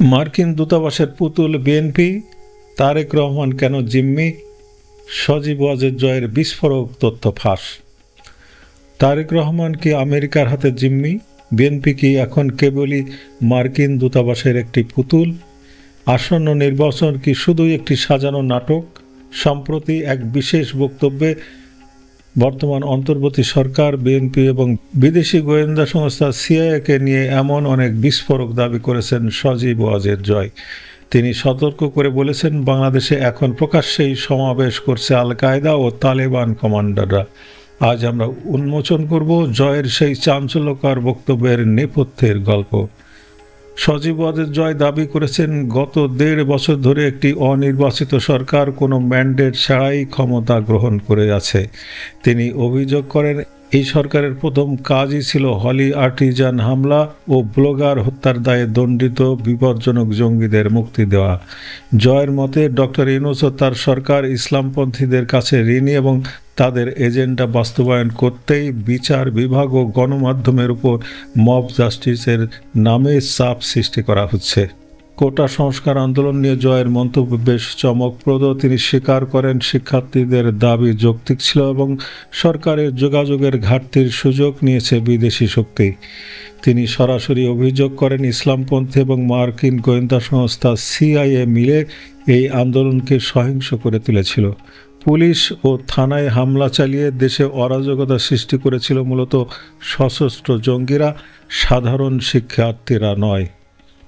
মার্কিন দূতাবাসের পুতুল বিএনপি, তারেক রহমান কেন জিম্মি? সজীব ওয়াজের জয়ের বিস্ফোরক তথ্য ফাঁস। তারেক রহমান কি আমেরিকার হাতে জিম্মি? বিএনপি কি এখন কেবলই মার্কিন দূতাবাসের একটি পুতুল? আসন্ন নির্বাচন কি শুধুই একটি সাজানো নাটক? সম্প্রতি এক বিশেষ বক্তব্যে বর্তমান অন্তর্বর্তী সরকার বিএনপি এবং বিদেশি গোয়েন্দা সংস্থা সিআইএকে নিয়ে এমন অনেক বিস্ফোরক দাবি করেছেন সজীব ওয়াজের জয়। তিনি সতর্ক করে বলেছেন, বাংলাদেশে এখন প্রকাশ্যেই সমাবেশ করছে আল কায়দা ও তালেবান কমান্ডাররা। আজ আমরা উন্মোচন করব জয়ের সেই চাঞ্চল্যকর বক্তব্যের নেপথ্যের গল্প। সজীব জয় দাবি করেছেন, গত দেড় বছর ধরে একটি অনির্বাচিত সরকার কোনো ম্যান্ডেট ছাড়াই ক্ষমতা গ্রহণ করে আছে। তিনি অভিযোগ করেন, এই সরকারের প্রথম কাজই ছিল হলি আর্টিজান হামলা ও ব্লগার হত্যার দায়ে দণ্ডিত বিপজ্জনক জঙ্গিদের মুক্তি দেওয়া। জয়ের মতে, ডক্টর ইউনুস ও তার সরকার ইসলামপন্থীদের কাছে ঋণী এবং তাদের এজেন্ডা বাস্তবায়ন করতেই বিচার বিভাগ ও গণমাধ্যমের উপর মব জাস্টিসের নামে চাপ সৃষ্টি করা হচ্ছে। কোটা সংস্কার আন্দোলন নিয়ে জয়ের মন্তব্য বেশ চমকপ্রদ। তিনি স্বীকার করেন, শিক্ষার্থীদের দাবি যৌক্তিক ছিল এবং সরকারের যোগাযোগের ঘাটতির সুযোগ নিয়েছে বিদেশি শক্তি। তিনি সরাসরি অভিযোগ করেন, ইসলামপন্থী এবং মার্কিন গোয়েন্দা সংস্থা সিআইএ মিলে এই আন্দোলনকে সহিংস করে তুলেছিল। পুলিশ ও থানায় হামলা চালিয়ে দেশে অরাজকতা সৃষ্টি করেছিল মূলত সশস্ত্র জঙ্গিরা, সাধারণ শিক্ষার্থীরা নয়।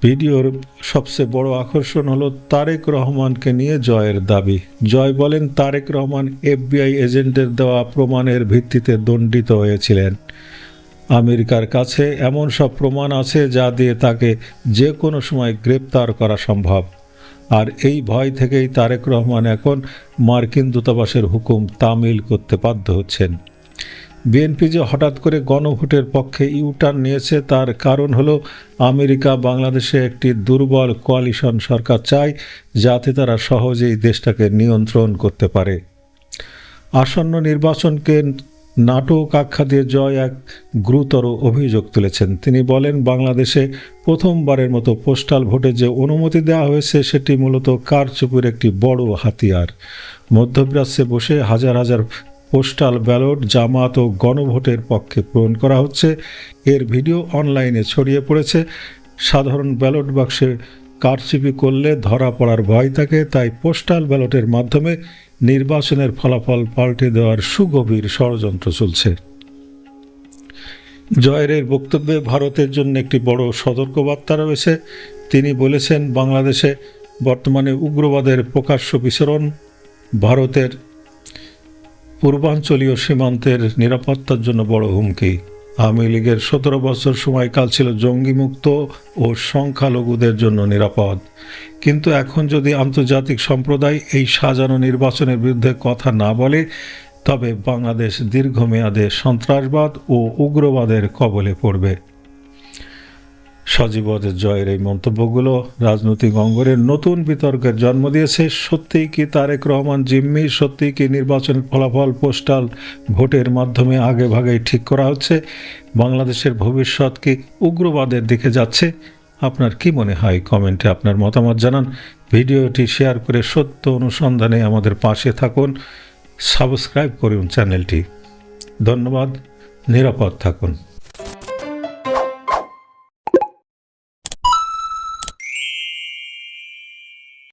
ভিডিওর সবচেয়ে বড় আকর্ষণ হলো তারেক রহমানকে নিয়ে জয়ের দাবি। জয় বলেন, তারেক রহমান এফবিআই এজেন্টের দেওয়া প্রমাণের ভিত্তিতে দণ্ডিত হয়েছিলেন। আমেরিকার কাছে এমন সব প্রমাণ আছে যা দিয়ে তাকে যে কোনো সময় গ্রেপ্তার করা সম্ভব। আর এই ভয় থেকেই তারেক রহমান এখন মার্কিন দূতাবাসের হুকুম তামিল করতে বাধ্য হচ্ছেন। বিএনপি যে হঠাৎ করে গণভোটের পক্ষে ইউটার্ন নিয়েছে, তার কারণ হলো আমেরিকা বাংলাদেশে একটি দুর্বল কোয়ালিশন সরকার চায়, যাতে তারা সহজেই দেশটাকে নিয়ন্ত্রণ করতে পারে। আসন্ন নির্বাচনকে নাটক আখ্যা দিয়ে জয় এক গুরুতর অভিযোগ তুলেছেন। তিনি বলেন, বাংলাদেশে প্রথমবারের মতো পোস্টাল ভোটে যে অনুমতি দেওয়া হয়েছে, সেটি মূলত কারচুপির একটি বড় হাতিয়ার। মধ্যপ্রাচ্যে বসে হাজার হাজার পোস্টাল ব্যালট, জামাত ও গণভোটের পক্ষে পূরণ করা হচ্ছে। এর ভিডিও অনলাইনে ছড়িয়ে পড়েছে। সাধারণ ব্যালট বাক্সে কারচুপি করলে ধরা পড়ার ভয় থাকে, তাই পোস্টাল ব্যালটের মাধ্যমে নির্বাচনের ফলাফল পাল্টে দেওয়ার সুগভীর ষড়যন্ত্র চলছে। জয়ের বক্তব্যে ভারতের জন্য একটি বড় সতর্কবার্তা রয়েছে। তিনি বলেছেন, বাংলাদেশে বর্তমানে উগ্রবাদের প্রকাশ্য বিচরণ, ভারতের পূর্বাঞ্চলীয় সীমান্তের নিরাপত্তার জন্য বড় হুমকি। আওয়ামী লীগের সতেরো বছর সময়কাল ছিল জঙ্গিমুক্ত ও সংখ্যালঘুদের জন্য নিরাপদ। কিন্তু এখন যদি আন্তর্জাতিক সম্প্রদায় এই সাজানো নির্বাচনের বিরুদ্ধে কথা না বলে, তবে বাংলাদেশ দীর্ঘমেয়াদে সন্ত্রাসবাদ ও উগ্রবাদের কবলে পড়বে। সজীবদের জয়ের এই মন্তব্যগুলো রাজনৈতিক অঙ্গনের নতুন বিতর্কের জন্ম দিয়েছে। সত্যিই কি তারেক রহমান জিম্মি? সত্যিই কি নির্বাচনের ফলাফল পোস্টাল ভোটের মাধ্যমে আগে ভাগেই ঠিক করা হচ্ছে? বাংলাদেশের ভবিষ্যৎ কি উগ্রবাদের দিকে যাচ্ছে? আপনার কি মনে হয়? কমেন্টে আপনার মতামত জানান। ভিডিওটি শেয়ার করে সত্য অনুসন্ধানে আমাদের পাশে থাকুন। সাবস্ক্রাইব করুন চ্যানেলটি। ধন্যবাদ। নিরাপদ থাকুন।